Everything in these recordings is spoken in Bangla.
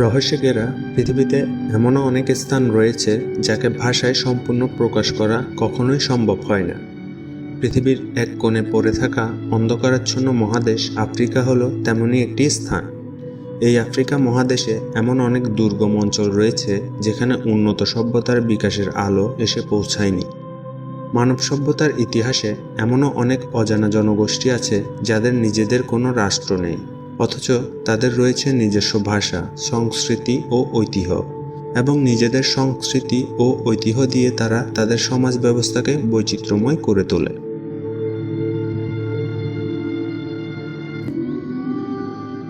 রহস্যে ঘেরা পৃথিবীতে এমনও অনেক স্থান রয়েছে যাকে ভাষায় সম্পূর্ণ প্রকাশ করা কখনোই সম্ভব হয় না। পৃথিবীর এক কোণে পড়ে থাকা অন্ধকারাচ্ছন্ন মহাদেশ আফ্রিকা হলো তেমনই একটি স্থান। এই আফ্রিকা মহাদেশে এমন অনেক দুর্গম অঞ্চল রয়েছে যেখানে উন্নত সভ্যতার বিকাশের আলো এসে পৌঁছায়নি। মানব সভ্যতার ইতিহাসে এমনও অনেক অজানা জনগোষ্ঠী আছে যাদের নিজেদের কোনো রাষ্ট্র নেই। অথচ তাদের রয়েছে নিজস্ব ভাষা, সংস্কৃতি ও ঐতিহ্য। এবং নিজেদের সংস্কৃতি ও ঐতিহ্য দিয়ে তারা তাদের সমাজ ব্যবস্থাকে বৈচিত্র্যময় করে তোলে।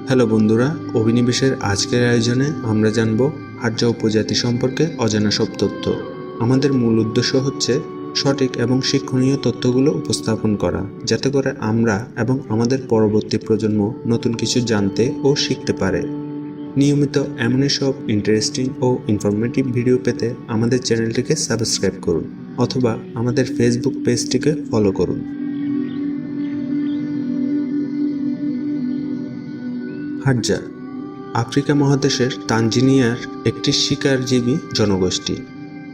হ্যালো বন্ধুরা, অভিনিবেশের আজকের আয়োজনে আমরা জানব হার্জা উপজাতি সম্পর্কে অজানা সব তথ্য। আমাদের মূল উদ্দেশ্য হচ্ছে সঠিক এবং শিক্ষণীয় তথ্যগুলো উপস্থাপন করা, যাতে করে আমরা এবং আমাদের পরবর্তী প্রজন্ম নতুন কিছু জানতে ও শিখতে পারে। নিয়মিত এমনই সব ইন্টারেস্টিং ও ইনফরমেটিভ ভিডিও পেতে আমাদের চ্যানেলটিকে সাবস্ক্রাইব করুন, অথবা আমাদের ফেসবুক পেজটিকে ফলো করুন। হাটজা আফ্রিকা মহাদেশের তানজিনিয়ার একটি শিকারজীবী জনগোষ্ঠী।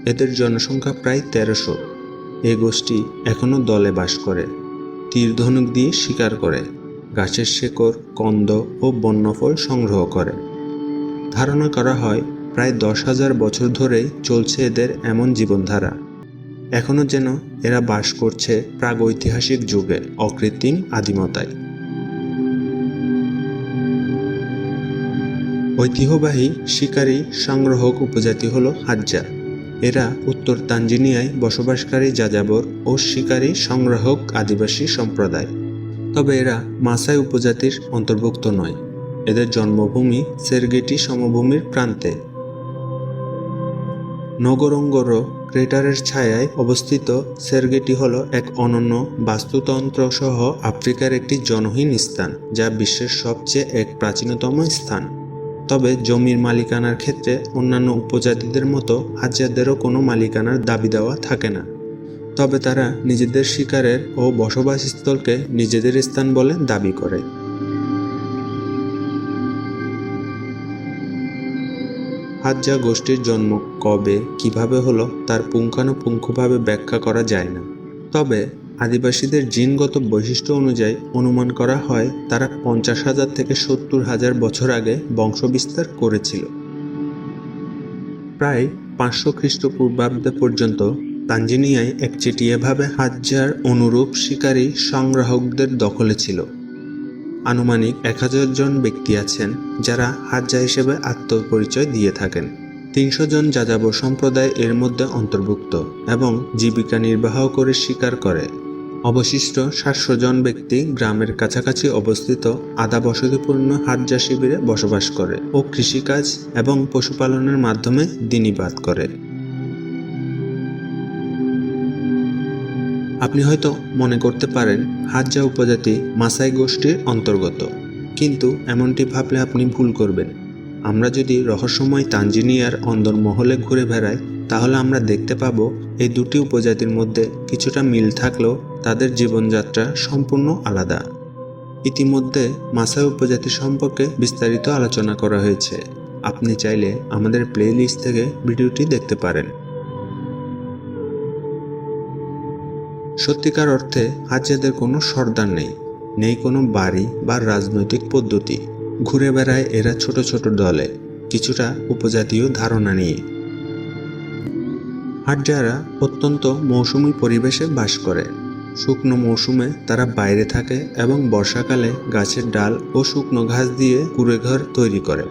এদের জনসংখ্যা প্রায় তেরোশো। এই গোষ্ঠী এখনও দলে বাস করে। তীরধনুক দিয়ে শিকার করে। গাছের শেকড়, কন্দ ও বন্যফল সংগ্রহ করে। ধারণা করা হয়, প্রায় দশ হাজার বছর ধরেই চলছে এদের এমন জীবনধারা। এখনও যেন এরা বাস করছে প্রাগৈতিহাসিক যুগে, অকৃত্রিম আদিমতায়। ঐতিহ্যবাহী শিকারী সংগ্রাহক উপজাতি হল হাজ্জা। এরা উত্তর তানজিনিয়ায় বসবাসকারী যাযাবর ও শিকারী সংগ্রাহক আদিবাসী সম্প্রদায়। তবে এরা মাসাই উপজাতির অন্তর্ভুক্ত নয়। এদের জন্মভূমি সেরগেটি সমভূমির প্রান্তে। নগরঙ্গর ক্রেটারের ছায়ায় অবস্থিত সেরগেটি হল এক অনন্য বাস্তুতন্ত্র সহ আফ্রিকার একটি জনহীন স্থান, যা বিশ্বের সবচেয়ে এক প্রাচীনতম স্থান। তবে জমির মালিকানার ক্ষেত্রে অন্যান্য উপজাতিদের মতো হাজারদেরও কোনো মালিকানার দাবি দেওয়া থাকে না। তবে তারা নিজেদের শিকারের ও বসবাসস্থলকে নিজেদের স্থান বলে দাবি করে। হাজ্জা গোষ্ঠীর জন্ম কবে, কীভাবে হলো, তার পুঙ্খানুপুঙ্খভাবে ব্যাখ্যা করা যায় না। তবে আদিবাসীদের জিনগত বৈশিষ্ট্য অনুযায়ী অনুমান করা হয়, তারা পঞ্চাশ হাজার থেকে সত্তর হাজার বছর আগে বংশবিস্তার করেছিল। প্রায় পাঁচশো খ্রিস্টপূর্বাব্দে পর্যন্ত তাঞ্জিনিয়ায় একচেটিয়াভাবে হাজার অনুরূপ শিকারী সংগ্রাহকদের দখলে ছিল। আনুমানিক এক হাজার জন ব্যক্তি আছেন, যারা হাজ্জা হিসেবে আত্মপরিচয় দিয়ে থাকেন। তিনশো জন যাযাবর সম্প্রদায় এর মধ্যে অন্তর্ভুক্ত এবং জীবিকা নির্বাহ করে শিকার করে। অবশিষ্ট সাতশো জন ব্যক্তি গ্রামের কাছাকাছি অবস্থিত আধা বসতিপূর্ণ হাটজা শিবিরে বসবাস করে ও কৃষিকাজ এবং পশুপালনের মাধ্যমে দিনীবাদ করে। আপনি হয়তো মনে করতে পারেন হাজ্জা উপজাতি মাসাই গোষ্ঠীর অন্তর্গত। কিন্তু এমনটি ভাবলে আপনি ভুল করবেন। আমরা যদি রহস্যময় তানজিনিয়ার অন্দরমহলে ঘুরে বেড়াই তাহলে আমরা দেখতে পাবো এই দুটি উপজাতির মধ্যে কিছুটা মিল থাকলেও তাদের জীবনযাত্রা সম্পূর্ণ আলাদা। ইতিমধ্যে মাসাই উপজাতি সম্পর্কে বিস্তারিত আলোচনা করা হয়েছে। আপনি চাইলে আমাদের প্লে লিস্ট থেকে ভিডিওটি দেখতে পারেন। সত্যিকার অর্থে হাজিয়াদের কোনো সর্দার নেই নেই কোনো বাড়ি বা রাজনৈতিক পদ্ধতি। ঘুরে বেড়ায় এরা ছোট ছোট দলে, কিছুটা উপজাতীয় ধারণা নিয়ে। হাটজারা অত্যন্ত মৌসুমী পরিবেশে বাস করে। শুকনো মৌসুমে তারা বাইরে থাকে এবং বর্ষাকালে গাছের ডাল ও শুকনো ঘাস দিয়ে কুড়েঘর তৈরি করে।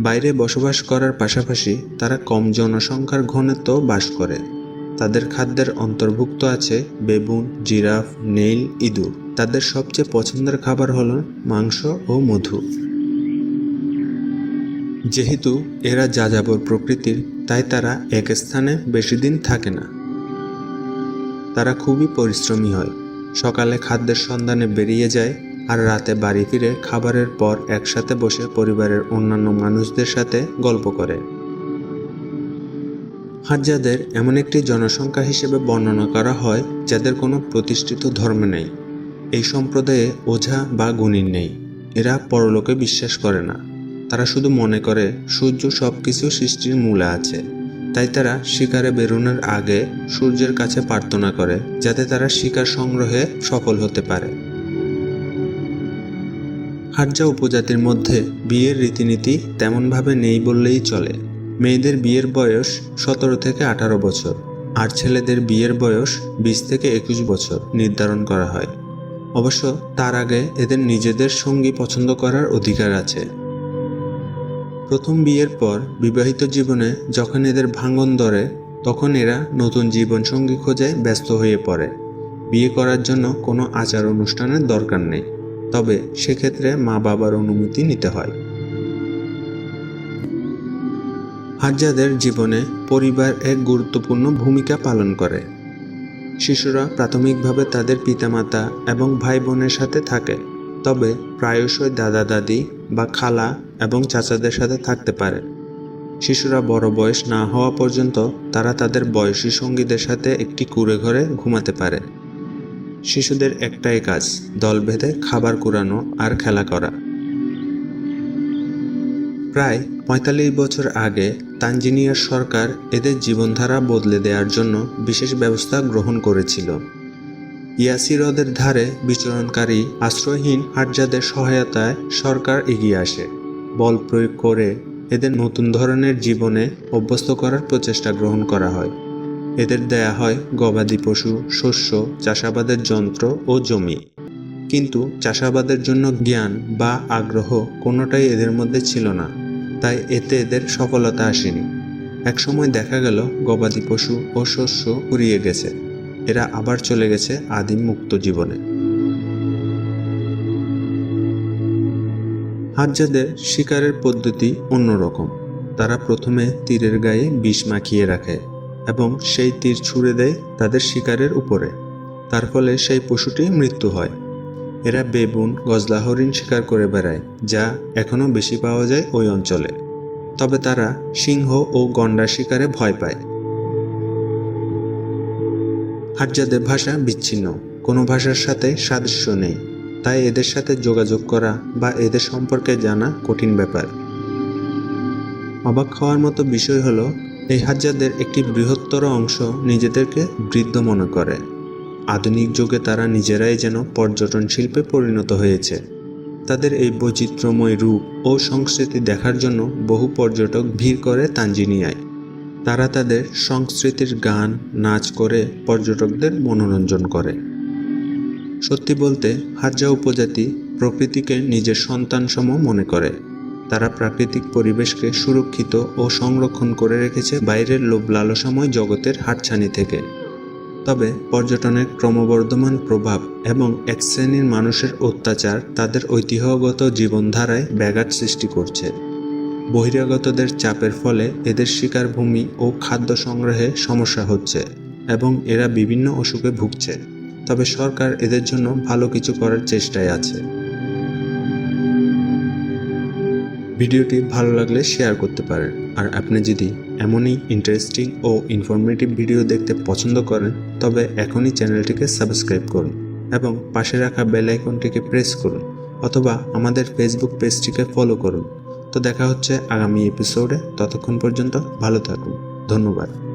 বাইরে বসবাস করার পাশাপাশি তারা কম জনসংখ্যার ঘনত্ব বাস করে। তাদের খাদ্যের অন্তর্ভুক্ত আছে বেবুন জিরাফ, নেইল, ইঁদুর। তাদের সবচেয়ে পছন্দের খাবার হলো মাংস ও মধু। যেহেতু এরা যাযাবর প্রকৃতির তাই তারা এক স্থানে বেশি দিন থাকে না। তারা খুবই পরিশ্রমী হয়। সকালে খাদ্যের সন্ধানে বেরিয়ে যায় আর রাতে বাড়ি ফিরে খাবারের পর একসাথে বসে পরিবারের অন্যান্য মানুষদের সাথে গল্প করে। হাজ্জাদের এমন একটি জনসংখ্যা হিসেবে বর্ণনা করা হয় যাদের কোনো প্রতিষ্ঠিত ধর্ম নেই। এই সম্প্রদায়ে ওঝা বা গুণীর নেই। এরা পরলোকে বিশ্বাস করে না। তারা শুধু মনে করে, সূর্য সব কিছু সৃষ্টির মূলে আছে। তাই তারা শিকারে বেরোনোর আগে সূর্যের কাছে প্রার্থনা করে, যাতে তারা শিকার সংগ্রহে সফল হতে পারে। হারজা উপজাতির মধ্যে বিয়ের রীতিনীতি তেমনভাবে নেই বললেই চলে। মেয়েদের বিয়ের বয়স সতেরো থেকে আঠারো বছর, আর ছেলেদের বিয়ের বয়স বিশ থেকে একুশ বছর নির্ধারণ করা হয়। অবশ্য তার আগে এদের নিজেদের সঙ্গী পছন্দ করার অধিকার আছে। প্রথম বিয়ের পর বিবাহিত জীবনে যখন এদের ভাঙন ধরে, তখন এরা নতুন জীবনসঙ্গী খোঁজায় ব্যস্ত হয়ে পড়ে। বিয়ে করার জন্য কোনো আচার অনুষ্ঠানের দরকার নেই। তবে সেক্ষেত্রে মা বাবার অনুমতি নিতে হয়। হাজ্জাদের জীবনে পরিবার এক গুরুত্বপূর্ণ ভূমিকা পালন করে। শিশুরা প্রাথমিকভাবে তাদের পিতামাতা এবং ভাই বোনের সাথে থাকে। তবে প্রায়শই দাদা দাদি বা খালা এবং চাচাদের সাথে থাকতে পারে। শিশুরা বড় বয়স না হওয়া পর্যন্ত তারা তাদের বয়সী সঙ্গীদের সাথে একটি কুড়ে ঘরে ঘুমাতে পারে। শিশুদের একটাই কাজ, দল বেঁধে খাবার কুড়ানো আর খেলা করা। প্রায় পঁয়তাল্লিশ বছর আগে তানজিনিয়ার সরকার এদের জীবনধারা বদলে দেওয়ার জন্য বিশেষ ব্যবস্থা গ্রহণ করেছিল। ইয়াসি হ্রদের ধারে বিচরণকারী আশ্রয়হীন হাটজাদের সহায়তায় সরকার এগিয়ে আসে। বল প্রয়োগ করে এদের নতুন ধরনের জীবনে অভ্যস্ত করার প্রচেষ্টা গ্রহণ করা হয়। এদের দেয়া হয় গবাদি পশু, শস্য, চাষাবাদের যন্ত্র ও জমি। কিন্তু চাষাবাদের জন্য জ্ঞান বা আগ্রহ কোনোটাই এদের মধ্যে ছিল না, তাই এতে এদের সফলতা আসেনি। একসময় দেখা গেল গবাদি পশু ও শস্য উড়িয়ে গেছে। এরা আবার চলে গেছে আদিম মুক্ত জীবনে। হাজ্জাদের শিকারের পদ্ধতি অন্যরকম। তারা প্রথমে তীরের গায়ে বিষ মাখিয়ে রাখে এবং সেই তীর ছুঁড়ে দেয় তাদের শিকারের উপরে। তার ফলে সেই পশুটি মৃত্যু হয়। এরা বেবুন গজলা হরিণ শিকার করে বেড়ায়, যা এখনও বেশি পাওয়া যায় ওই অঞ্চলে। তবে তারা সিংহ ও গন্ডার শিকারে ভয় পায়। হাজ্জাদের ভাষা বিচ্ছিন্ন। কোনো ভাষার সাথে সাদৃশ্য নেই। তাই এদের সাথে যোগাযোগ করা বা এদের সম্পর্কে জানা কঠিন ব্যাপার। অবাক হওয়ার মতো বিষয় হলো, এই হাজ্জাদের একটি বৃহত্তর অংশ নিজেদেরকে বৃদ্ধ মনে করে। আধুনিক যুগে তারা নিজেরাই যেন পর্যটন শিল্পে পরিণত হয়েছে। তাদের এই বৈচিত্র্যময় রূপ ও সংস্কৃতি দেখার জন্য বহু পর্যটক ভিড় করে তানজিনিয়ায়। তারা তাদের সংস্কৃতির গান, নাচ করে পর্যটকদের মনোরঞ্জন করে। সত্যি বলতে হাজ্জা উপজাতি প্রকৃতিকে নিজের সন্তানসম মনে করে। তারা প্রাকৃতিক পরিবেশকে সুরক্ষিত ও সংরক্ষণ করে রেখেছে বাইরের লোভ লালসাময় জগতের হাতছানি থেকে। তবে পর্যটনের ক্রমবর্ধমান প্রভাব এবং এক শ্রেণির মানুষের অত্যাচার তাদের ঐতিহ্যগত জীবনধারায় ব্যাঘাত সৃষ্টি করছে। বহিরাগতদের চাপের ফলে এদের শিকার ভূমি ও খাদ্য সংগ্রহে সমস্যা হচ্ছে এবং এরা বিভিন্ন অসুখে ভুগছে। তবে সরকার এদের জন্য ভালো কিছু করার চেষ্টায় আছে। ভিডিওটি ভালো লাগলে শেয়ার করতে পারেন। আর আপনি যদি এমনই ইন্টারেস্টিং ও ইনফরমেটিভ ভিডিও দেখতে পছন্দ করেন, তবে এখনই চ্যানেলটিকে সাবস্ক্রাইব করুন এবং পাশে রাখা বেল আইকনটিকে প্রেস করুন অথবা আমাদের ফেসবুক পেজটিকে ফলো করুন। তো দেখা হচ্ছে আগামী এপিসোডে ততক্ষণ পর্যন্ত ভালো থাকুন। ধন্যবাদ।